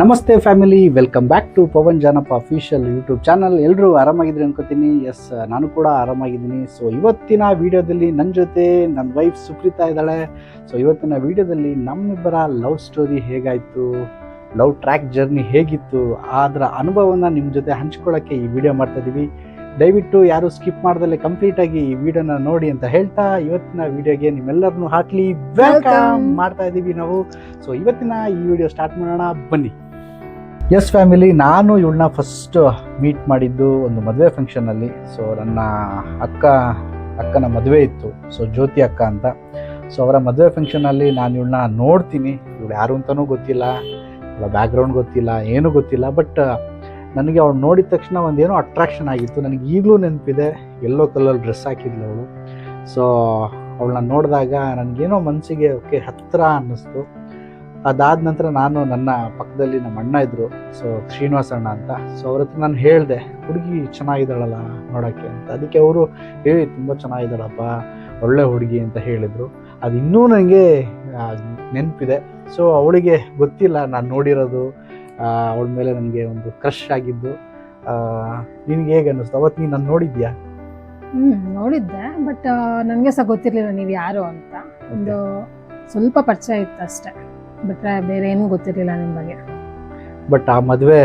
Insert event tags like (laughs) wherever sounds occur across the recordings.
ನಮಸ್ತೆ family welcome back to Pavan Janappa official YouTube channel. ಎಲ್ಲರೂ ಆರಾಮಾಗಿದ್ರಿ ಅನ್ಕೋತೀನಿ. ಎಸ್ ನಾನು ಕೂಡ ಆರಾಮಾಗಿದ್ದೀನಿ. ಸೊ ಇವತ್ತಿನ ವಿಡಿಯೋದಲ್ಲಿ ನನ್ನ ಜೊತೆ ನನ್ನ ವೈಫ್ ಸುಪ್ರೀತಾ ಇದ್ದಾಳೆ. ಸೊ ಇವತ್ತಿನ ವಿಡಿಯೋದಲ್ಲಿ ನಮ್ಮಿಬ್ಬರ ಲವ್ ಸ್ಟೋರಿ ಹೇಗಾಯಿತು? ಲವ್ ಟ್ರ್ಯಾಕ್ ಜರ್ನಿ ಹೇಗಿತ್ತು? ಅದರ ಅನುಭವನ ನಿಮ್ಮ ಜೊತೆ ಹಂಚ್ಕೊಳ್ಳೋಕ್ಕೆ ಈ ವಿಡಿಯೋ ಮಾಡ್ತಾ ಇದ್ದೀವಿ ದಯವಿಟ್ಟು ಯಾರು ಸ್ಕಿಪ್ ಮಾಡ್ದಲ್ಲೇ ಕಂಪ್ಲೀಟ್ ಆಗಿ ಈ ವಿಡಿಯೋನ ನೋಡಿ ಅಂತ ಹೇಳ್ತಾ ಇವತ್ತಿನ ವಿಡಿಯೋಗೆ ನಿಮ್ಮೆಲ್ಲರನ್ನು ಹಾಕ್ಲಿ. ವೆಲ್ಕಮ್. ಮಾಡ್ತಾ ಇದ್ದೀವಿ ನಾವು. ಸೊ ಇವತ್ತಿನ ಈ ವಿಡಿಯೋ ಸ್ಟಾರ್ಟ್ ಮಾಡೋಣ. ಬನ್ನಿ. ಎಸ್ ಫ್ಯಾಮಿಲಿ ನಾನು ಇವಳನ್ನ ಫಸ್ಟ್ ಮೀಟ್ ಮಾಡಿದ್ದು ಒಂದು ಮದುವೆ ಫಂಕ್ಷನಲ್ಲಿ ಸೊ ನನ್ನ ಅಕ್ಕ, ಅಕ್ಕನ ಮದುವೆ ಇತ್ತು. ಸೊ ಜ್ಯೋತಿ ಅಕ್ಕ ಅಂತ. ಸೊ ಅವರ ಮದುವೆ ಫಂಕ್ಷನಲ್ಲಿ ನಾನು ಇವಳನ್ನ ನೋಡ್ತೀನಿ. ಇವಳು ಯಾರು ಅಂತಲೂ ಗೊತ್ತಿಲ್ಲ. ಅವಳ ಬ್ಯಾಕ್ಗ್ರೌಂಡ್ ಗೊತ್ತಿಲ್ಲ, ಏನೂ ಗೊತ್ತಿಲ್ಲ. ಬಟ್ ನನಗೆ ಅವಳು ನೋಡಿದ ತಕ್ಷಣ ಒಂದೇನೋ ಅಟ್ರಾಕ್ಷನ್ ಆಗಿತ್ತು. ನನಗೆ ಈಗಲೂ ನೆನಪಿದೆ, ಎಲ್ಲೋ ಕಲರ್ ಡ್ರೆಸ್ ಹಾಕಿದ್ಲು ಅವಳು. ಸೊ ಅವಳನ್ನ ನೋಡಿದಾಗ ನನಗೇನೋ ಮನಸ್ಸಿಗೆ ಓಕೆ ಹತ್ತಿರ ಅನ್ನಿಸ್ತು. ಅದಾದ ನಂತರ ನಾನು ನನ್ನ ಪಕ್ಕದಲ್ಲಿ ನಮ್ಮ ಅಣ್ಣ ಇದ್ದರು ಸೊ ಶ್ರೀನಿವಾಸ ಅಣ್ಣ ಅಂತ. ಸೊ ಅವ್ರ ಹತ್ರ ನಾನು ಹೇಳಿದೆ ಹುಡುಗಿ ಚೆನ್ನಾಗಿದ್ದಾಳಲ್ಲ ನೋಡೋಕ್ಕೆ ಅಂತ. ಅದಕ್ಕೆ ಅವರು ಹೇಳಿ ತುಂಬ ಚೆನ್ನಾಗಿದ್ದಾಳಪ್ಪ ಒಳ್ಳೆ ಹುಡುಗಿ ಅಂತ ಹೇಳಿದರು. ಅದು ಇನ್ನೂ ನನಗೆ ನೆನಪಿದೆ. ಸೊ ಅವಳಿಗೆ ಗೊತ್ತಿಲ್ಲ ನಾನು ನೋಡಿರೋದು ಅವಳ ಮೇಲೆ ನನಗೆ ಒಂದು ಕ್ರಶ್ ಆಗಿದ್ದು. ನಿನಗೆ ಹೇಗೆ ಅನ್ನಿಸ್ತು? ಅವತ್ತು ನೀನು ನಾನು ನೋಡಿದ್ಯಾ? ಹ್ಮ್ ನೋಡಿದ್ದೆ ಬಟ್ ನನಗೆ ಸಹ ಗೊತ್ತಿರಲಿಲ್ಲ ನೀವು ಯಾರು ಅಂತ. ಒಂದು ಸ್ವಲ್ಪ ಪರಿಚಯ ಇತ್ತು ಅಷ್ಟೇ. ಬಿಟ್ರೆ ಬೇರೆ ಏನೂ ಗೊತ್ತಿರಲಿಲ್ಲ ನಿಮ್ಮ ಬಗ್ಗೆ. ಬಟ್ ಆ ಮದುವೆ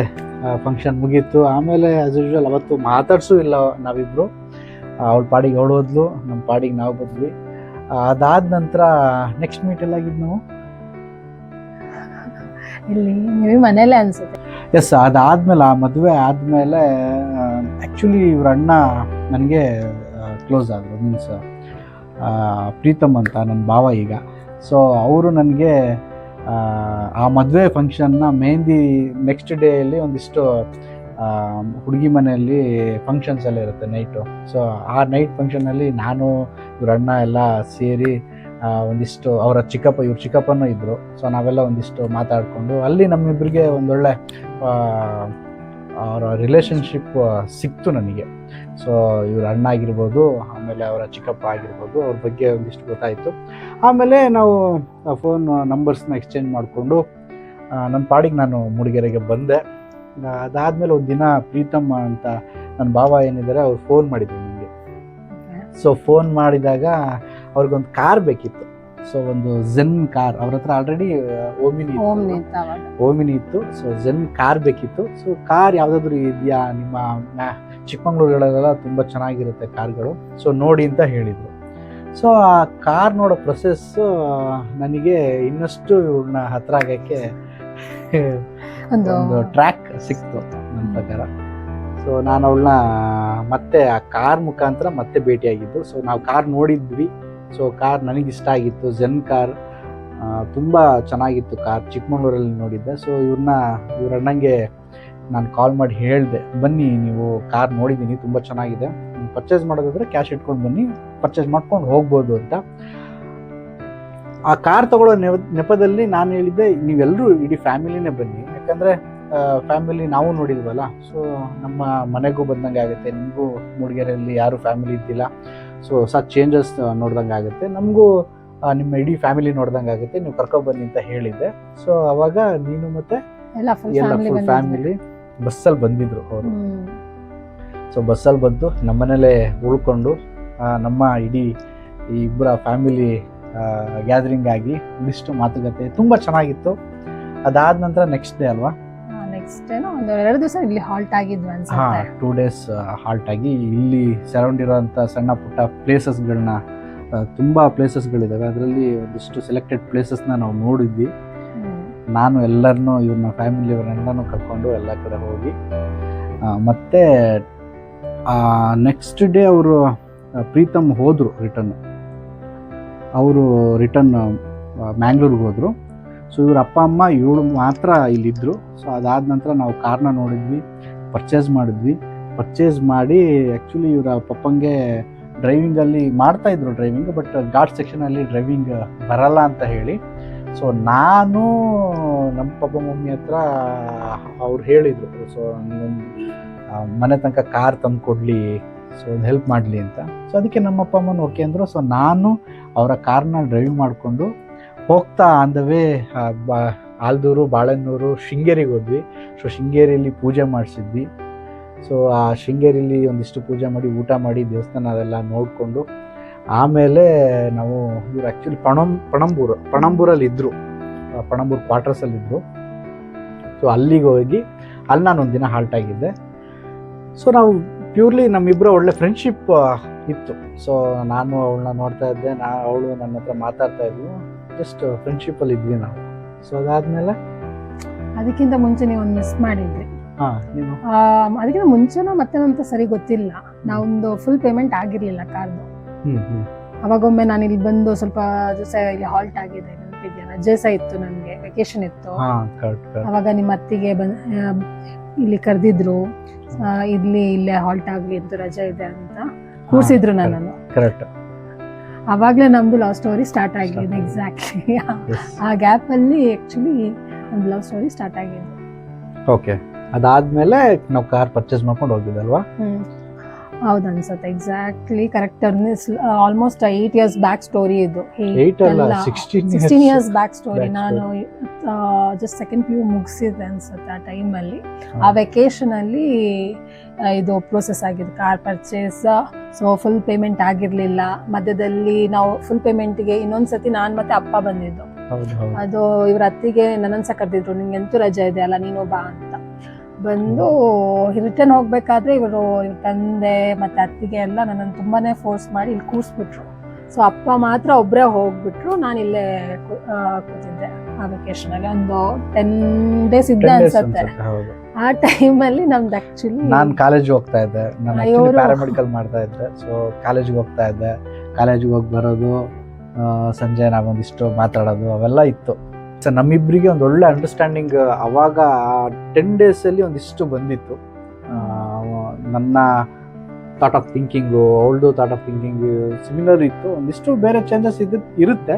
ಫಂಕ್ಷನ್ ಮುಗೀತು. ಆಮೇಲೆ ಆಸ್ ಯೂಶ್ವಲ್ ಅವತ್ತು ಮಾತಾಡ್ಸೂ ಇಲ್ಲ ನಾವಿಬ್ಬರು ಅವಳ ಪಾಡಿಗೆ ಅವಳು ಹೋದ್ಲು ನಮ್ಮ ಪಾಡಿಗೆ ನಾವು ಬಂದ್ವಿ. ಅದಾದ ನಂತರ ನೆಕ್ಸ್ಟ್ ಮೀಟ್ ಎಲ್ಲಾಗಿದ್ದು ನಾವು? ಇಲ್ಲಿ ನೀವು ಮನೇಲೆ ಅನಿಸುತ್ತೆ. ಎಸ್ ಅದಾದ್ಮೇಲೆ ಆ ಮದುವೆ ಆದಮೇಲೆ ಆ್ಯಕ್ಚುಲಿ ಇವ್ರ ಅಣ್ಣ ನನಗೆ ಕ್ಲೋಸ್ ಆದರು ಮೀನ್ಸ್ ಪ್ರೀತಮ್ ಅಂತ ನನ್ನ ಭಾವ ಈಗ. ಸೊ ಅವರು ನನಗೆ ಆ ಮದುವೆ ಫಂಕ್ಷನ್ನ ಮೆಹಂದಿ ನೆಕ್ಸ್ಟ್ ಡೇಯಲ್ಲಿ ಒಂದಿಷ್ಟು ಹುಡುಗಿ ಮನೆಯಲ್ಲಿ ಫಂಕ್ಷನ್ಸ್ ಎಲ್ಲ ಇರುತ್ತೆ ನೈಟು ಸೊ ಆ ನೈಟ್ ಫಂಕ್ಷನಲ್ಲಿ ನಾನು, ಇವ್ರ ಅಣ್ಣ ಎಲ್ಲ ಸೇರಿ ಒಂದಿಷ್ಟು ಅವರ ಚಿಕ್ಕಪ್ಪ, ಇವ್ರ ಚಿಕ್ಕಪ್ಪನೂ ಇದ್ದರು ಸೊ ನಾವೆಲ್ಲ ಒಂದಿಷ್ಟು ಮಾತಾಡಿಕೊಂಡು ಅಲ್ಲಿ ನಮ್ಮಿಬ್ಬರಿಗೆ ಒಂದೊಳ್ಳೆ ಅವರ ರಿಲೇಷನ್ಶಿಪ್ ಸಿಕ್ತು ನನಗೆ. ಸೊ ಇವ್ರ ಅಣ್ಣ ಆಗಿರ್ಬೋದು ಆಮೇಲೆ ಅವರ ಚಿಕ್ಕಪ್ಪ ಆಗಿರ್ಬೋದು ಅವ್ರ ಬಗ್ಗೆ ಒಂದಿಷ್ಟು ಗೊತ್ತಾಯಿತು. ಆಮೇಲೆ ನಾವು ಫೋನ್ ನಂಬರ್ಸ್ನ ಎಕ್ಸ್ಚೇಂಜ್ ಮಾಡಿಕೊಂಡು ನನ್ನ ಪಾಡಿಗೆ ನಾನು ಮೂಡಿಗೆರೆಗೆ ಬಂದೆ. ಅದಾದಮೇಲೆ ಒಂದು ದಿನ ಪ್ರೀತಮ್ಮ ಅಂತ ನನ್ನ ಭಾವ ಏನಿದ್ದಾರೆ ಅವ್ರು ಫೋನ್ ಮಾಡಿದ್ರು ನನಗೆ ಸೊ ಫೋನ್ ಮಾಡಿದಾಗ ಅವ್ರಿಗೊಂದು ಕಾರ್ ಬೇಕಿತ್ತು. ಸೊ ಒಂದು ಝೆನ್ ಕಾರ್ ಅವ್ರ ಹತ್ರ ಆಲ್ರೆಡಿ ಓಮಿನಿ ಓಮಿನಿ ಇತ್ತು ಸೊ ಝೆನ್ ಕಾರ್ ಬೇಕಿತ್ತು. ಸೊ ಕಾರ್ ಯಾವುದಾದ್ರೂ ಇದೆಯಾ? ನಿಮ್ಮ ಮ್ಯಾ- ತುಂಬಾ ಚೆನ್ನಾಗಿರುತ್ತೆ ಕಾರ್ಗಳು. ಸೊ ನೋಡಿ ಅಂತ ಹೇಳಿದರು. ಸೊ ಆ ಕಾರ್ ನೋಡೋ ಪ್ರೊಸೆಸ್ ನನಗೆ ಇನ್ನಷ್ಟು ಇವ್ರನ್ನ ಹತ್ರ ಆಗಕ್ಕೆ ಒಂದು ಟ್ರ್ಯಾಕ್ ಸಿಕ್ತು ನನ್ನ ಪ್ರಕಾರ. ಸೊ ನಾನು ಅವಳನ್ನ ಮತ್ತೆ ಆ ಕಾರ್ ಮುಖಾಂತರ ಮತ್ತೆ ಭೇಟಿಯಾಗಿದ್ದು. ಸೊ ನಾವು ಕಾರ್ ನೋಡಿದ್ವಿ. ಸೊ ಕಾರ್ ಇಷ್ಟ ಆಗಿತ್ತು. ಜನ್ ಕಾರ್ ತುಂಬ ಚೆನ್ನಾಗಿತ್ತು ಕಾರ್ ಚಿಕ್ಕಮಂಗ್ಳೂರಲ್ಲಿ ನೋಡಿದ್ದೆ. ಸೊ ಇವ್ರನ್ನ, ಇವ್ರ ಅಣ್ಣಂಗೆ ನಾನು ಕಾಲ್ ಮಾಡಿ ಹೇಳಿದೆ, ಬನ್ನಿ, ನೀವು ಕಾರ್ ನೋಡಿದ್ದೀನಿ ತುಂಬ ಚೆನ್ನಾಗಿದೆ. ಪರ್ಚೇಸ್ ಮಾಡೋದಾದರೆ ಕ್ಯಾಶ್ ಇಟ್ಕೊಂಡು ಬನ್ನಿ ಪರ್ಚೇಸ್ ಮಾಡ್ಕೊಂಡು ಹೋಗ್ಬೋದು ಅಂತ. ಆ ಕಾರ್ ತಗೊಳ್ಳೋ ನೆಪದಲ್ಲಿ ನಾನು ಹೇಳಿದ್ದೆ ನೀವೆಲ್ಲರೂ ಇಡೀ ಫ್ಯಾಮಿಲಿನೇ ಬನ್ನಿ. ಯಾಕಂದರೆ ಫ್ಯಾಮಿಲಿ ನಾವು ನೋಡಿದ್ವಲ್ಲ. ಸೊ ನಮ್ಮ ಮನೆಗೂ ಬಂದಂಗೆ ಆಗುತ್ತೆ. ನಿಮಗೂ ಮೂಡಿಗೆರೆಯಲ್ಲಿ ಯಾರು ಫ್ಯಾಮಿಲಿ ಇದ್ದಿಲ್ಲ. ಸೊ ಹೊಸ ಚೇಂಜಸ್ ನೋಡ್ದಂಗೆ ಆಗುತ್ತೆ. ನಮಗೂ ನಿಮ್ಮ ಇಡೀ ಫ್ಯಾಮಿಲಿ ನೋಡ್ದಂಗೆ ಆಗುತ್ತೆ. ನೀವು ಕರ್ಕೊಬನ್ನಿ ಅಂತ ಹೇಳಿದ್ದೆ. ಸೊ ಅವಾಗ ನೀನು ಮತ್ತೆ ಎಲ್ಲ ಫುಲ್ ಫ್ಯಾಮಿಲಿ ಬಸ್ಸಲ್ಲಿ ಬಂದಿದ್ರು ಅವರು. ಸೊ ಬಸ್ಸಲ್ಲಿ ಬಂದು ನಮ್ಮನೇಲೆ ಉಳ್ಕೊಂಡು ನಮ್ಮ ಇಡೀ ಈ ಇಬ್ಬರ ಫ್ಯಾಮಿಲಿ ಗ್ಯಾದರಿಂಗ್ ಆಗಿ ಒಂದಿಷ್ಟು ಮಾತುಕತೆ. ತುಂಬ ಚೆನ್ನಾಗಿತ್ತು. ಅದಾದ ನಂತರ ನೆಕ್ಸ್ಟ್ ಡೇ ಅಲ್ವಾ? ನೆಕ್ಸ್ಟ್ ಏನೋ ಒಂದು ಎರಡು ದಿವಸ ಇಲ್ಲಿ ಹಾಲ್ಟ್ ಆಗಿದ್ವಿ ಹಾಂ ಅನ್ಸುತ್ತೆ ಟೂ ಡೇಸ್ ಹಾಲ್ಟ್ ಆಗಿ ಇಲ್ಲಿ ಸರೌಂಡ್ ಇರುವಂತ ಸಣ್ಣ ಪುಟ್ಟ ಪ್ಲೇಸಸ್ಗಳನ್ನ ತುಂಬ ಪ್ಲೇಸಸ್ಗಳಿದ್ದಾವೆ ಅದರಲ್ಲಿ ಒಂದಿಷ್ಟು ಸೆಲೆಕ್ಟೆಡ್ ಪ್ಲೇಸಸ್ನ ನಾವು ನೋಡಿದ್ವಿ. ಹ್ಮ್. ನಾನು ಎಲ್ಲರನ್ನೂ ಇವ್ರನ್ನ ಫ್ಯಾಮಿಲಿಯವ್ರನ್ನೆಲ್ಲನೂ ಕರ್ಕೊಂಡು ಎಲ್ಲ ಕಡೆ ಹೋಗಿ ಆ, ಮತ್ತೆ ನೆಕ್ಸ್ಟ್ ಡೇ ಅವರು ಪ್ರೀತಮ್ ಹೋದರು ರಿಟರ್ನ್ ಅವರು ರಿಟರ್ನ್ ಮ್ಯಾಂಗ್ಳೂರ್ಗೆ ಹೋದರು. ಸೊ ಇವ್ರ ಅಪ್ಪ, ಅಮ್ಮ ಇವಳು ಮಾತ್ರ ಇಲ್ಲಿದ್ದರು ಸೊ ಅದಾದ ನಂತರ ನಾವು ಕಾರ್ನ ನೋಡಿದ್ವಿ ಪರ್ಚೇಸ್ ಮಾಡಿದ್ವಿ. ಪರ್ಚೇಸ್ ಮಾಡಿ ಆ್ಯಕ್ಚುಲಿ ಇವರ ಪಪ್ಪಂಗೆ ಡ್ರೈವಿಂಗಲ್ಲಿ ಮಾಡ್ತಾಯಿದ್ರು ಡ್ರೈವಿಂಗ್ ಬಟ್ ಘಾಟ್ ಸೆಕ್ಷನಲ್ಲಿ ಡ್ರೈವಿಂಗ್ ಬರಲ್ಲ ಅಂತ ಹೇಳಿ. ಸೊ ನಾನು ನಮ್ಮ ಪಪ್ಪ, ಮಮ್ಮಿ ಹತ್ರ ಅವ್ರು ಹೇಳಿದರು. ಸೊ ಮನೆ ತನಕ ಕಾರ್ ತಂದು ಕೊಡಲಿ ಸೊ ಒಂದು ಹೆಲ್ಪ್ ಮಾಡಲಿ ಅಂತ. ಸೊ ಅದಕ್ಕೆ ನಮ್ಮ ಅಪ್ಪ ಅಮ್ಮನ ಓಕೆ ಅಂದರು ಸೊ ನಾನು ಅವರ ಕಾರ್ನ ಡ್ರೈವ್ ಮಾಡಿಕೊಂಡು ಹೋಗ್ತಾ on the way Aldur Balehonnur ಶೃಂಗೇರಿಗೆ ಹೋದ್ವಿ. ಸೊ ಶೃಂಗೇರಿಯಲ್ಲಿ ಪೂಜೆ ಮಾಡಿಸಿದ್ವಿ. ಸೊ ಆ ಶೃಂಗೇರಿಲಿ ಒಂದಿಷ್ಟು ಪೂಜೆ ಮಾಡಿ, ಊಟ ಮಾಡಿ, ದೇವಸ್ಥಾನ ಅದೆಲ್ಲ ನೋಡಿಕೊಂಡು, ಆಮೇಲೆ ನಾವು ಇವ್ರು ಆ್ಯಕ್ಚುಲಿ ಪಣಂ, ಪಣಂಬೂರು, ಪಣಂಬೂರಲ್ಲಿ ಇದ್ದರು ಪಣಂಬೂರು ಕ್ವಾರ್ಟರ್ಸಲ್ಲಿ ಇದ್ದರು ಸೊ ಅಲ್ಲಿಗೆ ಹೋಗಿ, ಅಲ್ಲಿ ನಾನು ಒಂದಿನ ಹಾಲ್ಟ್ ಆಗಿದ್ದೆ. ಸೊ ನಾವು ಪ್ಯೂರ್ಲಿ ನಮ್ಮಿಬ್ಬರ ಒಳ್ಳೆ ಫ್ರೆಂಡ್ಶಿಪ್ ಇತ್ತು. ಸೊ ನಾನು ಅವಳನ್ನ ನೋಡ್ತಾ ಇದ್ದೆ, ನಾ, ಅವಳು ನನ್ನ ಹತ್ರ ಮಾತಾಡ್ತಾ ಇದ್ಲು. ಜಸ್ಟ್ ಫ್ರೆಂಡ್ಶಿಪ್ಪಲ್ಲಿ ಇದ್ವಿ ನಾವು. ಸೊ ಅದಾದಮೇಲೆ? ಅದಕ್ಕಿಂತ ಮುಂಚೆ ನೀವು ಒಂದು ಮಿಸ್ ಮಾಡಿದ್ರಿ. ಅದಕ್ಕಿಂತ ಮುಂಚೆನೋ ಮತ್ತೆ ಅಂತ ಸರಿ ಗೊತ್ತಿಲ್ಲ. ನಾವೊಂದು ಫುಲ್ ಪೇಮೆಂಟ್ ಆಗಿರ್ಲಿಲ್ಲ ಕಾರ್ದು. ಅವಾಗೊಮ್ಮೆ ನಾನು ಇಲ್ಲಿ ಬಂದು ಸ್ವಲ್ಪ ದಿವಸ ಇಲ್ಲಿ ಹಾಲ್ಟ್ ಆಗಿದೆ ನೆನಪಿದ್ಯಾ? ರಜೆ ಸಹ ಇತ್ತು ನನಗೆ ವೆಕೇಶನ್ ಇತ್ತು. ಅವಾಗ ನಿಮ್ಮ ಅತ್ತಿಗೆ ಬಂದ್ ಇಲ್ಲಿ ಕರೆದಿದ್ರು. ಇಲ್ಲಿ ಇಲ್ಲೇ ಹಾಲ್ಟ್ ಆಗ್ಲಿ ಅಂತ ರಜೆ ಇದೆ ಅಂತ ಕೂರಿಸಿದ್ರು ನನ್ನನ್ನು. ಕರೆಕ್ಟ್ ಅವಾಗ್ಲೇ ನಮ್ದು ಲವ್ ಸ್ಟೋರಿ ಸ್ಟಾರ್ಟ್ ಆಗಿದೆ ಎಕ್ಸಾಕ್ಟ್ಲಿ ಆ ಗ್ಯಾಪ್ ಅಲ್ಲಿ ಆಕ್ಚುಲಿ ನಮ್ದು ಲವ್ ಸ್ಟೋರಿ ಸ್ಟಾರ್ಟ್ ಆಗಿದೆ. ಓಕೆ ಅದಾದ್ಮೇಲೆ ನಾವು ಕಾರ್ ಪರ್ಚೇಸ್ ಮಾಡ್ಕೊಂಡು ಹೋಗಿದ್ದಲ್ವಾ? ಹೌದು ಅನ್ಸುತ್ತೆ exactly correct almost eight years back story ಇದು. ಸಿಕ್ಸ್ಟೀನ್ ಇಯರ್ಸ್ ಬ್ಯಾಕ್ ಸ್ಟೋರಿ ನಾನು ಜಸ್ಟ್ ಸೆಕೆಂಡ್ ಪಿ ಯು ಮುಗಿಸಿದೆ ಅನ್ಸುತ್ತೆ ಆ ಟೈಮಲ್ಲಿ ಆ ವೆಕೇಶನ್ ಅಲ್ಲಿ ಇದು ಪ್ರೋಸೆಸ್ ಆಗಿದೆ car purchase so full payment ಆಗಿರ್ಲಿಲ್ಲ. ಮಧ್ಯದಲ್ಲಿ ನಾವು ಫುಲ್ ಪೇಮೆಂಟ್ಗೆ ಇನ್ನೊಂದ್ಸತಿ ನಾನ್ ಮತ್ತೆ ಅಪ್ಪ ಬಂದಿದ್ದು. ಅದು ಇವ್ರ ಅತ್ತಿಗೆ ನನ್ನನ್ಸ ಕರೆದಿದ್ರು. ನಿಂಗೆ ಎಂತೂ ರಜೆ ಇದೆ ಅಲ್ಲ ನೀನು ಬಾ ಅಂತ. ಬಂದು ರಿಟರ್ನ್ ಹೋಗ್ಬೇಕಾದ್ರೆ ಇವರು ಇವ್ರ ತಂದೆ ಮತ್ತೆ ಅತ್ತಿಗೆ ಎಲ್ಲ ನನ್ನನ್ನು ತುಂಬಾನೇ ಫೋರ್ಸ್ ಮಾಡಿ ಇಲ್ಲಿ ಕೂರಿಸ್ಬಿಟ್ರು. ಸೊ ಅಪ್ಪ ಮಾತ್ರ ಒಬ್ಬರೇ ಹೋಗ್ಬಿಟ್ರು. ನಾನು ಇಲ್ಲೇ ಕೂತಿದ್ದೆ ಆ ವೆಕೇಶನ್ ಅಲ್ಲಿ. ಒಂದು ಟೆನ್ ಡೇಸ್ ಇದ್ದೆ 10 days ಅನ್ಸುತ್ತೆ. ಆ ಆ ಟೈಮಲ್ಲಿ ನಮ್ದು ಆಕ್ಚುಲಿ ನಾನು ಕಾಲೇಜ್ ಹೋಗ್ತಾ ಇದ್ದೆ. ನಾನು ಪ್ಯಾರಾಮೆಡಿಕಲ್ ಮಾಡ್ತಾ ಇದ್ದೆ. ಸೊ ಕಾಲೇಜ್ಗೆ ಹೋಗ್ತಾ ಇದ್ದೆ. ಕಾಲೇಜ್ಗೆ ಹೋಗಿ ಬರೋದು ಸಂಜೆ ನಾವೊಂದಿಷ್ಟು ಮಾತಾಡೋದು ಅವೆಲ್ಲ ಇತ್ತು. ಸೊ ನಮ್ಮಿಬ್ಬರಿಗೆ ಒಂದು ಒಳ್ಳೆ ಅಂಡರ್ಸ್ಟ್ಯಾಂಡಿಂಗ್ ಅವಾಗ ಟೆನ್ ಡೇಸಲ್ಲಿ ಒಂದಿಷ್ಟು ಬಂದಿತ್ತು. ನನ್ನ ಥಾಟ್ ಆಫ್ ಥಿಂಕಿಂಗು ಅವಳದು ಥಾಟ್ ಆಫ್ ಥಿಂಕಿಂಗ್ ಸಿಮಿಲರ್ ಇತ್ತು. ಒಂದಿಷ್ಟು ಬೇರೆ ಚೇಂಜಸ್ ಇದ್ದು ಇರುತ್ತೆ.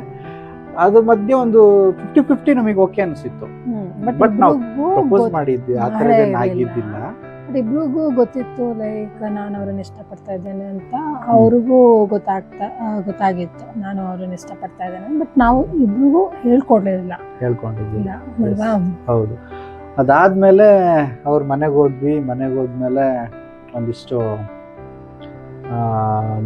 ಅದ್ರ ಮಧ್ಯೆ ಒಂದು ಫಿಫ್ಟಿ ಫಿಫ್ಟಿ ನಮಗೆ ಓಕೆ ಅನಿಸಿತ್ತು. ಬಟ್ but ನಾವು ಪ್ರಪೋಸ್ ಮಾಡಿದ್ವಿ ಆ ಥರ ಏನಾಗಿದ್ದಿಲ್ಲ ಆಗಿದ್ದಿಲ್ಲ. ಬಟ್ ಇಬ್ರಿಗೂ ಗೊತ್ತಿತ್ತು ಲೈಕ್ ನಾನು ಅವ್ರನ್ನ ಇಷ್ಟಪಡ್ತಾ ಇದ್ದೇನೆ ಅಂತ ಅವ್ರಿಗೂ ಗೊತ್ತಾಗ್ತಾ ಗೊತ್ತಾಗಿತ್ತು. ನಾನು ಅವ್ರನ್ನ ಇಷ್ಟಪಡ್ತಾ ಇದ್ದೇನೆ ಬಟ್ ನಾವು ಇಬ್ರಿಗೂ ಹೇಳ್ಕೊಡ್ಲಿಲ್ಲ. ಹೇಳ್ಕೊಂಡಿದ್ದಿಲ್ಲ ಅಲ್ವಾ? ಹೌದು. ಅದಾದ್ಮೇಲೆ ಅವ್ರ ಮನೆಗೆ ಹೋದ್ವಿ. ಮನೆಗೆ ಹೋದ್ಮೇಲೆ ಒಂದಿಷ್ಟು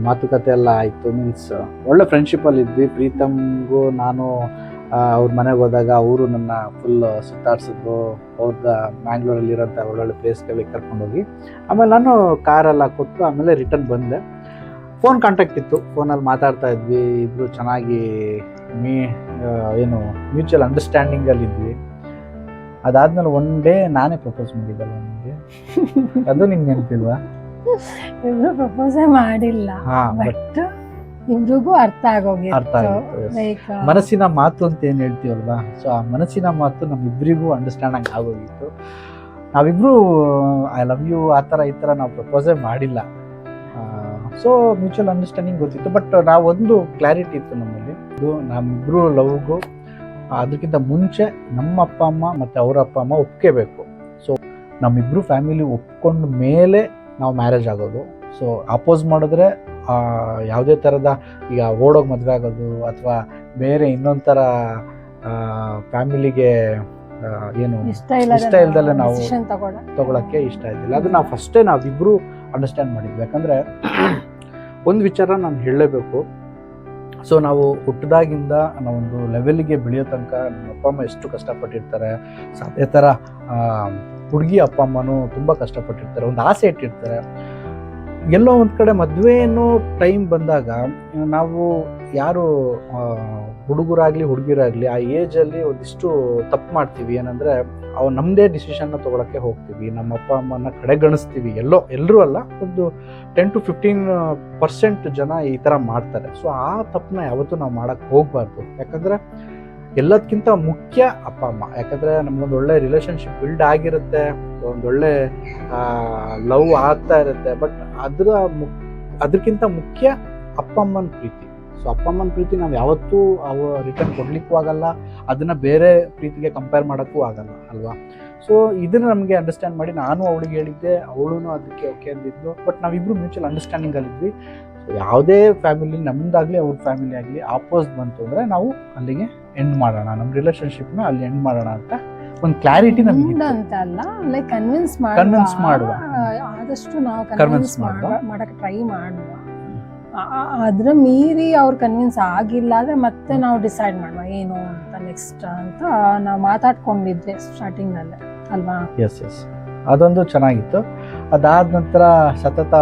ಮಾತುಕತೆ ಎಲ್ಲ ಆಯಿತು. ಮೀನ್ಸ್ ಒಳ್ಳೆ ಫ್ರೆಂಡ್ಶಿಪ್ಪಲ್ಲಿ ಇದ್ವಿ ಪ್ರೀತಮ್ಗೂ ನಾನು ಅವ್ರ ಮನೆಗೆ ಹೋದಾಗ ಅವರು ನನ್ನ ಫುಲ್ ಸುತ್ತಾಡ್ಸಿದ್ರು ಅವ್ರದ ಮ್ಯಾಂಗ್ಳೂರಲ್ಲಿರೋಂಥ ಒಳ್ಳೊಳ್ಳೆ ಪ್ಲೇಸ್ಗಳಿಗೆ ಕರ್ಕೊಂಡೋಗಿ ಆಮೇಲೆ ನಾನು ಕಾರೆಲ್ಲ ಕೊಟ್ಟು ಆಮೇಲೆ ರಿಟರ್ನ್ ಬಂದೆ. ಫೋನ್ ಕಾಂಟ್ಯಾಕ್ಟ್ ಇತ್ತು. ಫೋನಲ್ಲಿ ಮಾತಾಡ್ತಾ ಇದ್ವಿ. ಇಬ್ಬರು ಚೆನ್ನಾಗಿ ಮೀ ಏನು ಮ್ಯೂಚುವಲ್ ಅಂಡರ್ಸ್ಟ್ಯಾಂಡಿಂಗಲ್ಲಿ ಇದ್ವಿ. ಅದಾದ್ಮೇಲೆ ಒನ್ ಡೇ ನಾನೇ ಪ್ರಪೋಸ್ ಮಾಡಿದ್ದಲ್ಲ ನಿಮಗೆ. (laughs) ಅದು ನಿಮ್ಗೆ ನೆನಪಿಲ್ವಾ? ಪ್ರಪೋಸೇ ಮಾಡಿಲ್ಲ. ಹಾಂ ಬಟ್ ಬಟ್ ಇಬ್ರಿಗೂ ಅರ್ಥ ಅರ್ಥ ಆಗೋಗಿತ್ತು ಮನಸ್ಸಿನ ಮಾತು ಅಂತ ಏನು ಹೇಳ್ತೀವಲ್ವಾ? ಸೊ ಆ ಮನಸ್ಸಿನ ಮಾತು ನಮ್ಮಿಬ್ಬರಿಗೂ ಅಂಡರ್ಸ್ಟ್ಯಾಂಡ್ ಆಗೋಗಿತ್ತು. ನಾವಿಬ್ರು ಐ ಲವ್ ಯು ಆ ಥರ ಈ ಥರ ನಾವು ಪ್ರಪೋಸೇ ಮಾಡಿಲ್ಲ. ಸೊ ಮ್ಯೂಚುವಲ್ ಅಂಡರ್ಸ್ಟ್ಯಾಂಡಿಂಗ್ ಗೊತ್ತಿತ್ತು ಬಟ್ ನಾವೊಂದು ಕ್ಲಾರಿಟಿ ಇತ್ತು ನಮ್ಮಲ್ಲಿ. ಇದು ನಮ್ಮಿಬ್ರು ಲವ್ಗೂ ಅದಕ್ಕಿಂತ ಮುಂಚೆ ನಮ್ಮ ಅಪ್ಪ ಅಮ್ಮ ಮತ್ತು ಅವರ ಅಪ್ಪ ಅಮ್ಮ ಒಪ್ಕೋಬೇಕು. ಸೊ ನಮ್ಮಿಬ್ರು ಫ್ಯಾಮಿಲಿ ಒಪ್ಕೊಂಡ ಮೇಲೆ ನಾವು ಮ್ಯಾರೇಜ್ ಆಗೋದು. ಸೊ ಅಪೋಸ್ ಮಾಡಿದ್ರೆ ಯಾವುದೇ ಥರದ ಈಗ ಓಡೋಗಿ ಮದುವೆ ಆಗೋದು ಅಥವಾ ಬೇರೆ ಇನ್ನೊಂದು ಥರ ಫ್ಯಾಮಿಲಿಗೆ ಏನು ಇಷ್ಟ ಇಲ್ಲ ಇಷ್ಟ ಇಲ್ದಲೆ ನಾವು ತಗೊಳಕ್ಕೆ ಇಷ್ಟ ಇದ್ದಿಲ್ಲ. ಅದು (clears throat) ನಾವು ಫಸ್ಟೇ ನಾವಿಬ್ಬರೂ ಅಂಡರ್ಸ್ಟ್ಯಾಂಡ್ ಮಾಡಿದ್ವಿ. ಯಾಕಂದರೆ ಒಂದು ವಿಚಾರ ನಾನು ಹೇಳಲೇಬೇಕು. ಸೊ ನಾವು ಹುಟ್ಟಿದಾಗಿಂದ ನಾವೊಂದು ಲೆವೆಲ್ಗೆ ಬೆಳೆಯೋ ತನಕ ನಮ್ಮ ಅಪ್ಪ ಅಮ್ಮ ಎಷ್ಟು ಕಷ್ಟಪಟ್ಟಿರ್ತಾರೆ. ಸೊ ಅದೇ ಥರ ಹುಡುಗಿ ಅಪ್ಪ ಅಮ್ಮನೂ ತುಂಬ ಕಷ್ಟಪಟ್ಟಿರ್ತಾರೆ. ಒಂದು ಆಸೆ ಇಟ್ಟಿರ್ತಾರೆ. ಎಲ್ಲೋ ಒಂದು ಕಡೆ ಮದುವೆ ಟೈಮ್ ಬಂದಾಗ, ನಾವು ಯಾರು ಹುಡುಗರಾಗಲಿ ಹುಡುಗರಾಗ್ಲಿ, ಹುಡುಗಿರಾಗ್ಲಿ, ಆ ಏಜಲ್ಲಿ ಒಂದಿಷ್ಟು ತಪ್ಪು ಮಾಡ್ತೀವಿ. ಏನಂದರೆ, ಅವು ನಮ್ಮದೇ ಡಿಸಿಷನ್ನ ತೊಗೊಳಕ್ಕೆ ಹೋಗ್ತೀವಿ. ನಮ್ಮ ಅಪ್ಪ ಅಮ್ಮನ ಕಡೆಗಣಿಸ್ತೀವಿ. ಎಲ್ಲೋ ಎಲ್ಲರೂ ಅಲ್ಲ, ಒಂದು ಟೆನ್ ಟು ಫಿಫ್ಟೀನ್ ಪರ್ಸೆಂಟ್ ಜನ ಈ ಥರ ಮಾಡ್ತಾರೆ. ಸೊ ಆ ತಪ್ಪನ್ನ ಯಾವತ್ತೂ ನಾವು ಮಾಡೋಕ್ಕೆ ಹೋಗಬಾರ್ದು. ಯಾಕಂದರೆ ಎಲ್ಲದಕ್ಕಿಂತ ಮುಖ್ಯ ಅಪ್ಪ, ಅಮ್ಮ. ಯಾಕಂದರೆ ನಮ್ಗೊಂದು ಒಳ್ಳೆ ರಿಲೇಶನ್ಶಿಪ್ ಬಿಲ್ಡ್ ಆಗಿರುತ್ತೆ ಒಂದೊಳ್ಳೆ ಲವ್ ಆಗ್ತಾ ಇರುತ್ತೆ. ಬಟ್ ಅದರ ಮು ಅದಕ್ಕಿಂತ ಮುಖ್ಯ ಅಪ್ಪ, ಅಮ್ಮನ ಪ್ರೀತಿ. ಸೊ ಅಪ್ಪ, ಅಮ್ಮನ ಪ್ರೀತಿ ನಾವು ಯಾವತ್ತೂ ಅವು ರಿಟರ್ನ್ ಕೊಡ್ಲಿಕ್ಕೂ ಆಗಲ್ಲ. ಅದನ್ನ ಬೇರೆ ಪ್ರೀತಿಗೆ ಕಂಪೇರ್ ಮಾಡೋಕ್ಕೂ ಆಗಲ್ಲ, ಅಲ್ವಾ? ಸೊ ಇದನ್ನ ನಮಗೆ ಅಂಡರ್ಸ್ಟ್ಯಾಂಡ್ ಮಾಡಿ ನಾನು ಅವಳಿಗೆ ಹೇಳಿದ್ದೆ ಅವಳು ಅದಕ್ಕೆ ಓಕೆ ಅಂದಿದ್ಲು ಬಟ್ ನಾವಿಬ್ರು ಮ್ಯೂಚುವಲ್ ಅಂಡರ್ಸ್ಟ್ಯಾಂಡಿಂಗ್ ಅಲ್ಲಿದ್ವಿ ಸೊ ಯಾವುದೇ ಫ್ಯಾಮಿಲಿ ನಮ್ದಾಗ್ಲಿ, ಅವ್ರ ಫ್ಯಾಮಿಲಿ ಆಗಲಿ ಆಪೋಸ್ ಬಂತು ಅಂದರೆ ನಾವು ಅಲ್ಲಿಗೆ ಎಂಡ್ ಮಾಡೋಣ ನಮ್ಮ ರಿಲೇಶನ್ಶಿಪ್ನ ಅಲ್ಲಿ ಎಂಡ್ ಮಾಡೋಣ ಅಂತ ಒಂದು ಕ್ಲಾರಿಟಿ ನಮಗೆ ಅಂತ ಅಲ್ಲ ಲೈಕ್ ಕನ್ವಿನ್ಸ್ Convince ಮಾಡುವ. ಆದಷ್ಟು ನಾವು ಕನ್ವಿನ್ಸ್ ಮಾಡುವ. ಮಾಡಕ್ಕೆ ಟ್ರೈ ಮಾಡುವ. ಅದ್ರ ಮೀರಿ ಅವ್ರು ಕನ್ವಿನ್ಸ್ ಆಗಿಲ್ಲ ಅಂದ್ರೆ ಮತ್ತೆ ನಾವು ಡಿಸೈಡ್ ಮಾಡುವ ಏನು ಅಂತ ನೆಕ್ಸ್ಟ್ ಅಂತ ನಾವು ಮಾತಾಡ್ಕೊಂಡಿದ್ದೆ ಸ್ಟಾರ್ಟಿಂಗ್ನಲ್ಲಿ ಅಲ್ವಾ? ಎಸ್ ಎಸ್ ಅದೊಂದು ಚೆನ್ನಾಗಿತ್ತು. ಅದಾದ ನಂತರ ಸತತ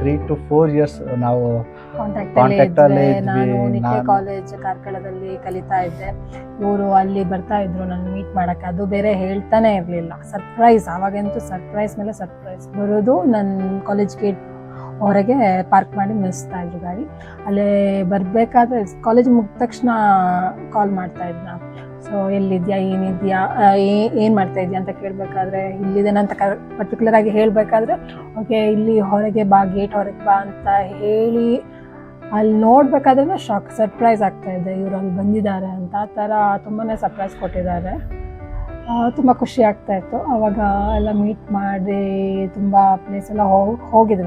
ತ್ರೀ ಟು ಫೋರ್ ಇಯರ್ಸ್ ನಾವು ಕಾಂಟ್ಯಾಕ್ಟ್ ಅಲ್ಲೇ ನಾನು ನಿಟ್ಟೆ ಕಾಲೇಜ್ ಕಾರ್ಕಳದಲ್ಲಿ ಕಲಿತಾ ಇದ್ದೆ. ಇವರು ಅಲ್ಲಿ ಬರ್ತಾ ಇದ್ರು ನಾನು ಮೀಟ್ ಮಾಡಕ್ಕೆ. ಅದು ಬೇರೆ ಹೇಳ್ತಾನೆ ಇರಲಿಲ್ಲ. ಸರ್ಪ್ರೈಸ್ ಆವಾಗಂತೂ ಸರ್ಪ್ರೈಸ್ ಮೇಲೆ ಸರ್ಪ್ರೈಸ್ ಬರೋದು ನನ್ನ ಕಾಲೇಜ್ ಗೇಟ್ ಹೊರಗೆ ಪಾರ್ಕ್ ಮಾಡಿ ನಿಲ್ಲಿಸ್ತಾ ಇದ್ರು ಗಾಡಿ. ಅಲ್ಲೇ ಬರಬೇಕಾದ್ರೆ ಕಾಲೇಜ್ ಮುಗಿದ ತಕ್ಷಣ ಕಾಲ್ ಮಾಡ್ತಾ ಇದ್ನ. ಸೊ ಎಲ್ಲಿದ್ಯಾ ಏನಿದ್ಯಾ ಏನ್ ಮಾಡ್ತಾ ಇದ್ಯಾ ಅಂತ ಕೇಳಬೇಕಾದ್ರೆ ಇಲ್ಲಿದ್ದೇನೆ ಅಂತ ಪರ್ಟಿಕ್ಯುಲರ್ ಆಗಿ ಹೇಳಬೇಕಾದ್ರೆ ಓಕೆ ಇಲ್ಲಿ ಹೊರಗೆ ಬಾ ಗೇಟ್ ಹೊರಗೆ ಬಾ ಅಂತ ಹೇಳಿ ಅಲ್ಲಿ ನೋಡ್ಬೇಕಾದ್ರೆ ಶಾಕ್ ಸರ್ಪ್ರೈಸ್ ಆಗ್ತಾ ಇದೆ. ಇವ್ರು ಅಲ್ಲಿ ಬಂದಿದ್ದಾರೆ ಅಂತ. ಆ ಥರ ತುಂಬಾ ಸರ್ಪ್ರೈಸ್ ಕೊಟ್ಟಿದ್ದಾರೆ. ತುಂಬ ಖುಷಿ ಆಗ್ತಾ ಇತ್ತು. ಅವಾಗ ಎಲ್ಲ ಮೀಟ್ ಮಾಡಿ ತುಂಬ ಪ್ಲೇಸ್ ಎಲ್ಲ ಹೋಗ್ ಹೋಗಿದ್ವಿ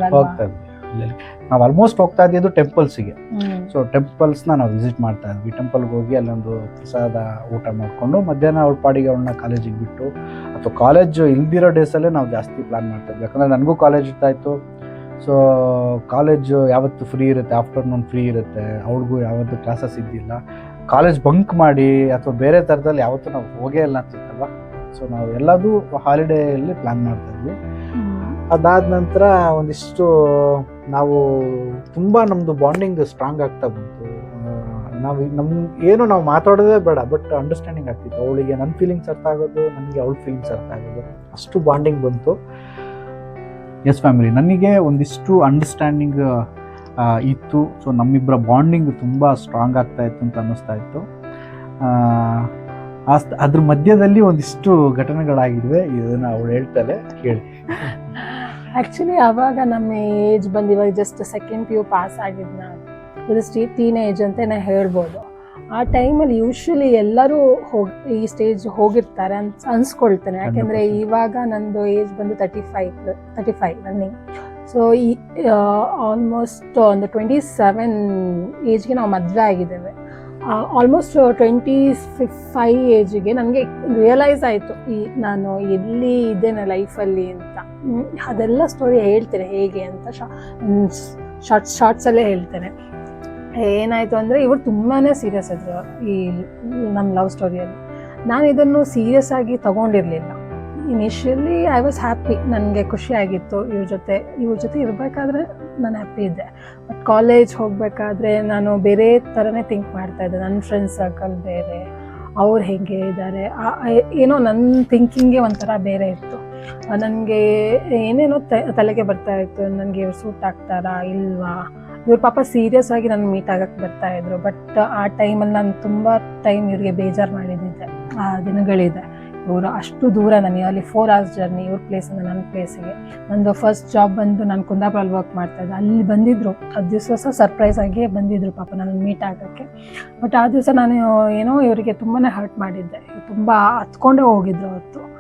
ನಾವು ಆಲ್ಮೋಸ್ಟ್ ಹೋಗ್ತಾ ಇದ್ದಿದ್ದು ಟೆಂಪಲ್ಸ್ಗೆ. ಸೊ ಟೆಂಪಲ್ಸ್ನ ನಾವು ವಿಸಿಟ್ ಮಾಡ್ತಾ ಇದ್ವಿ. ಟೆಂಪಲ್ಗೆ ಹೋಗಿ ಅಲ್ಲೊಂದು ಪ್ರಸಾದ ಊಟ ಮಾಡಿಕೊಂಡು ಮಧ್ಯಾಹ್ನ ಅವ್ರ ಪಾಡಿಗೆ ಅವ್ರನ್ನ ಕಾಲೇಜಿಗೆ ಬಿಟ್ಟು ಅಥವಾ ಕಾಲೇಜ್ ಇಲ್ದಿರೋ ಡೇಸಲ್ಲೇ ನಾವು ಜಾಸ್ತಿ ಪ್ಲಾನ್ ಮಾಡ್ತಾ ಇದ್ವಿ. ಯಾಕಂದರೆ ನನಗೂ ಕಾಲೇಜ್ ಇರ್ತಾ ಇತ್ತು. ಸೊ ಕಾಲೇಜು ಯಾವತ್ತು ಫ್ರೀ ಇರುತ್ತೆ? ಆಫ್ಟರ್ನೂನ್ ಫ್ರೀ ಇರುತ್ತೆ. ಅವ್ರಿಗೂ ಯಾವತ್ತು ಕ್ಲಾಸಸ್ ಇದ್ದಿಲ್ಲ. ಕಾಲೇಜ್ ಬಂಕ್ ಮಾಡಿ ಅಥವಾ ಬೇರೆ ಥರದಲ್ಲಿ ಯಾವತ್ತೂ ನಾವು ಹೋಗೇ ಇಲ್ಲ ಅನ್ಸುತ್ತಲ್ವ? ಸೊ ನಾವು ಎಲ್ಲದೂ ಹಾಲಿಡೇಯಲ್ಲಿ ಪ್ಲ್ಯಾನ್ ಮಾಡ್ತಾ ಇದ್ವಿ. ಅದಾದ ನಂತರ ಒಂದಿಷ್ಟು ನಾವು ತುಂಬ ನಮ್ಮದು ಬಾಂಡಿಂಗ್ ಸ್ಟ್ರಾಂಗ್ ಆಗ್ತಾ ಬಂತು. ನಾವು ನಮ್ಮ ಏನು ನಾವು ಮಾತಾಡೋದೇ ಬೇಡ ಬಟ್ ಅಂಡರ್ಸ್ಟ್ಯಾಂಡಿಂಗ್ ಆಗ್ತಿತ್ತು. ಅವಳಿಗೆ ನನ್ನ ಫೀಲಿಂಗ್ಸ್ ಅರ್ಥ ಆಗೋದು ನನಗೆ ಅವಳ ಫೀಲಿಂಗ್ಸ್ ಅರ್ಥ ಆಗೋದು. ಅಷ್ಟು ಬಾಂಡಿಂಗ್ ಬಂತು. ಎಸ್ ಫ್ಯಾಮಿಲಿ ನನಗೆ ಒಂದಿಷ್ಟು ಅಂಡರ್ಸ್ಟ್ಯಾಂಡಿಂಗ್ ಇತ್ತು. ಸೊ ನಮ್ಮಿಬ್ಬರ ಬಾಂಡಿಂಗ್ ತುಂಬ ಸ್ಟ್ರಾಂಗ್ ಆಗ್ತಾ ಇತ್ತು ಅಂತ ಅನ್ನಿಸ್ತಾ ಇತ್ತು. ಅದ್ರ ಮಧ್ಯದಲ್ಲಿ ಒಂದಿಷ್ಟು ಘಟನೆಗಳಾಗಿದ್ವೆ. ಇದನ್ನ ಅವಳು ಹೇಳ್ತಾಳೆ. ಕೇಳಿ. ಆ್ಯಕ್ಚುಲಿ ಅವಾಗ ನಮ್ಮ ಏಜ್ ಬಂದು ಇವಾಗ just second P U pass ಆಗಿದ್ನ. ಇದು ಸ್ಟೀ ಏಜ್ ನಾನು ಹೇಳ್ಬೋದು. ಆ ಟೈಮಲ್ಲಿ ಯೂಶ್ವಲಿ ಎಲ್ಲರೂ ಹೋಗಿ ಈ ಸ್ಟೇಜ್ ಹೋಗಿರ್ತಾರೆ ಅಂತ ಅನ್ಸ್ಕೊಳ್ತೇನೆ. ಯಾಕೆಂದ್ರೆ ಇವಾಗ ನಂದು ಏಜ್ ಬಂದು thirty five thirty five running so ಈ ಆಲ್ಮೋಸ್ಟ್ ಒಂದು ಟ್ವೆಂಟಿ ಸೆವೆನ್ ಏಜ್ಗೆ ನಾವು ಮದುವೆ ಆಗಿದ್ದೇವೆ. ಆಲ್ಮೋಸ್ಟ್ ಟ್ವೆಂಟಿ ಫೈವ್ ಏಜ್ಗೆ ನನಗೆ ರಿಯಲೈಸ್ ಆಯಿತು ಈ ನಾನು ಎಲ್ಲಿ ಇದ್ದೇನೆ ಲೈಫಲ್ಲಿ ಅಂತ. ಅದೆಲ್ಲ ಸ್ಟೋರಿ ಹೇಳ್ತೇನೆ ಹೇಗೆ ಅಂತ ಶಾರ್ಟ್ ಶಾರ್ಟ್ಸಲ್ಲೇ ಹೇಳ್ತೇನೆ. ಏನಾಯಿತು ಅಂದರೆ ಇವರು ತುಂಬಾ ಸೀರಿಯಸ್ ಇದ್ರು ಈ ನಮ್ಮ ಲವ್ ಸ್ಟೋರಿಯಲ್ಲಿ ನಾನು ಇದನ್ನು ಸೀರಿಯಸ್ ಆಗಿ ತಗೊಂಡಿರಲಿಲ್ಲ. ಇನಿಷಿಯಲಿ ಐ ವಾಸ್ ಹ್ಯಾಪಿ ನನಗೆ ಖುಷಿ ಆಗಿತ್ತು ಇವ್ರ ಜೊತೆ. ಇವ್ರ ಜೊತೆ ಇರಬೇಕಾದ್ರೆ ನಾನು ಹ್ಯಾಪಿ ಇದ್ದೆ. ಬಟ್ ಕಾಲೇಜ್ ಹೋಗಬೇಕಾದ್ರೆ ನಾನು ಬೇರೆ ಥರನೇ ಥಿಂಕ್ ಮಾಡ್ತಾ ಇದ್ದೆ. ನನ್ನ ಫ್ರೆಂಡ್ಸ್ ಸರ್ಕಲ್ ಬೇರೆ, ಅವ್ರು ಹೇಗೆ ಇದ್ದಾರೆ ಏನೋ ನನ್ನ ಥಿಂಕಿಂಗೇ ಒಂಥರ ಬೇರೆ ಇತ್ತು. ನನಗೆ ಏನೇನೋ ತಲೆಗೆ ಬರ್ತಾ ಇತ್ತು. ನನಗೆ ಇವ್ರು ಸೂಟ್ ಆಗ್ತಾರಾ, ಇಲ್ವಾ? ಇವ್ರ ಪಾಪ ಸೀರಿಯಸ್ ಆಗಿ ನನ್ನ ಮೀಟ್ ಆಗಕ್ಕೆ ಬರ್ತಾ ಇದ್ರು ಬಟ್ ಆ ಟೈಮಲ್ಲಿ ನಾನು ತುಂಬ ಟೈಮ್ ಇವ್ರಿಗೆ ಬೇಜಾರು ಮಾಡಿದ್ದೆ ಆ ದಿನಗಳಿದೆ. ಇವರು ಅಷ್ಟು ದೂರ ನನಗೆ, ಅಲ್ಲಿ ಫೋರ್ ಅವರ್ಸ್ ಜರ್ನಿ ಇವ್ರ ಪ್ಲೇಸಿಂದ ನನ್ನ ಪ್ಲೇಸಿಗೆ ನಂದು ಫಸ್ಟ್ ಜಾಬ್ ಬಂದು ನಾನು ಕುಂದಾಪುರಲ್ಲಿ ವರ್ಕ್ ಮಾಡ್ತಾ ಇದ್ದೆ. ಅಲ್ಲಿ ಬಂದಿದ್ರು. ಆ ದಿವಸ ಸಹ ಸರ್ಪ್ರೈಸ್ ಆಗಿ ಬಂದಿದ್ರು ಪಾಪ ನನ್ನ ಮೀಟ್ ಆಗೋಕ್ಕೆ. ಬಟ್ ಆ ದಿವಸ ನಾನು ಏನೋ ಇವರಿಗೆ ತುಂಬಾ ಹರ್ಟ್ ಮಾಡಿದ್ದೆ. ತುಂಬ ಹತ್ಕೊಂಡೇ ಹೋಗಿದ್ರು ಅವತ್ತು.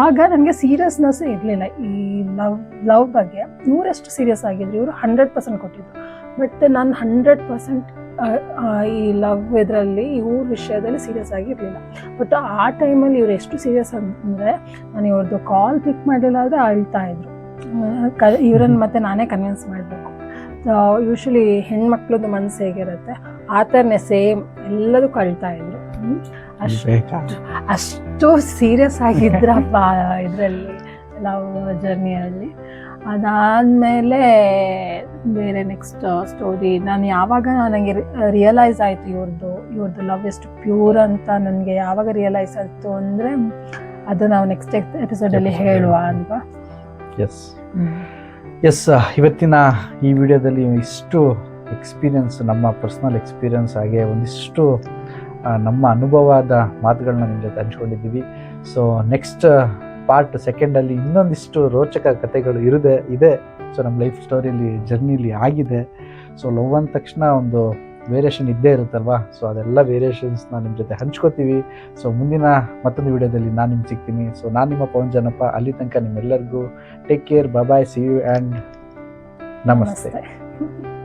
ಆಗ ನನಗೆ ಸೀರಿಯಸ್ನೆಸ್ ಇರಲಿಲ್ಲ. ಈ ಲವ್ ಲವ್ ಬಗ್ಗೆ ಇವರೆಷ್ಟು ಸೀರಿಯಸ್ ಆಗಿದ್ರು, ಇವರು ಹಂಡ್ರೆಡ್ ಪರ್ಸೆಂಟ್ ಕೊಟ್ಟಿದ್ರು. ಬಟ್ ನಾನು ಹಂಡ್ರೆಡ್ ಪರ್ಸೆಂಟ್ ಈ ಲವ್ ಇದರಲ್ಲಿ ಇವ್ರ ವಿಷಯದಲ್ಲಿ ಸೀರಿಯಸ್ ಆಗಿರಲಿಲ್ಲ ಬಟ್ ಆ ಟೈಮಲ್ಲಿ ಇವ್ರು ಎಷ್ಟು ಸೀರಿಯಸ್ ಅಂದರೆ, ನಾನು ಇವ್ರದ್ದು ಕಾಲ್ ಪಿಕ್ ಮಾಡಿಲ್ಲ ಆದರೆ ಅಳ್ತಾ ಇದ್ರು. ಕ, ಇವರನ್ನು ಮತ್ತೆ ನಾನೇ ಕನ್ವಿನ್ಸ್ ಮಾಡಬೇಕು. ಯೂಶ್ವಲಿ ಹೆಣ್ಮಕ್ಳದ್ದು ಮನಸ್ಸು ಹೇಗಿರುತ್ತೆ, ಆ ಥರನೇ ಸೇಮ್ ಎಲ್ಲದಕ್ಕೂ ಅಳ್ತಾ ಇದ್ರು. ಅಷ್ಟು ಅಷ್ಟು ಸೀರಿಯಸ್ ಆಗಿದ್ರಪ್ಪ (laughs) ಇದರಲ್ಲಿ ಲವ್ ಜರ್ನಿಯಲ್ಲಿ ಅದಾದಮೇಲೆ ಬೇರೆ ನೆಕ್ಸ್ಟ್ ಸ್ಟೋರಿ ನಾನು ಯಾವಾಗ ನನಗೆ ರಿಯಲೈಸ್ ಆಯಿತು ಇವ್ರದ್ದು ಇವ್ರದ್ದು ಲವ್ ಎಷ್ಟು ಪ್ಯೂರ್ ಅಂತ ನನಗೆ ಯಾವಾಗ ರಿಯಲೈಸ್ ಆಯಿತು ಅಂದರೆ ಅದು ನಾವು ನೆಕ್ಸ್ಟ್ ಎಪಿಸೋಡಲ್ಲಿ ಅಲ್ಲಿ ಹೇಳುವ. ಅಲ್ವಾ? ಎಸ್ ಎಸ್ ಇವತ್ತಿನ ಈ ವಿಡಿಯೋದಲ್ಲಿ ಇಷ್ಟು ಎಕ್ಸ್ಪೀರಿಯನ್ಸ್ ನಮ್ಮ ಪರ್ಸ್ನಲ್ ಎಕ್ಸ್ಪೀರಿಯನ್ಸ್ ಹಾಗೆ ಒಂದಿಷ್ಟು ನಮ್ಮ ಅನುಭವದ ಮಾತುಗಳನ್ನ ನಿಮ್ಮ ಜೊತೆ ಹಂಚ್ಕೊಂಡಿದ್ದೀವಿ. ಸೊ ನೆಕ್ಸ್ಟ್ ಪಾರ್ಟ್ ಸೆಕೆಂಡಲ್ಲಿ ಇನ್ನೊಂದಿಷ್ಟು ರೋಚಕ ಕಥೆಗಳು ಇರದೆ, ಇದೆ. ಸೊ ನಮ್ಮ ಲೈಫ್ ಸ್ಟೋರಿಲಿ ಜರ್ನಿಲಿ ಆಗಿದೆ. ಸೊ ಲವ್ ಅಂದ ತಕ್ಷಣ ಒಂದು ವೇರಿಯೇಷನ್ ಇದ್ದೇ ಇರುತ್ತಲ್ವಾ? ಸೊ ಅದೆಲ್ಲ ವೇರಿಯೇಷನ್ಸ್ನ ನಿಮ್ಮ ಜೊತೆ ಹಂಚ್ಕೋತೀವಿ. ಸೊ ಮುಂದಿನ ಮತ್ತೊಂದು ವಿಡಿಯೋದಲ್ಲಿ ನಾನು ನಿಮ್ಗೆ ಸಿಗ್ತೀನಿ. ಸೊ ನಾನು ನಿಮ್ಮ ಪವನ್ ಜನಪ್ಪ. ಅಲ್ಲಿ ತನಕ ನಿಮ್ಮೆಲ್ಲರಿಗೂ take care bye see you and ನಮಸ್ತೆ. ನಮಸ್ತೆ.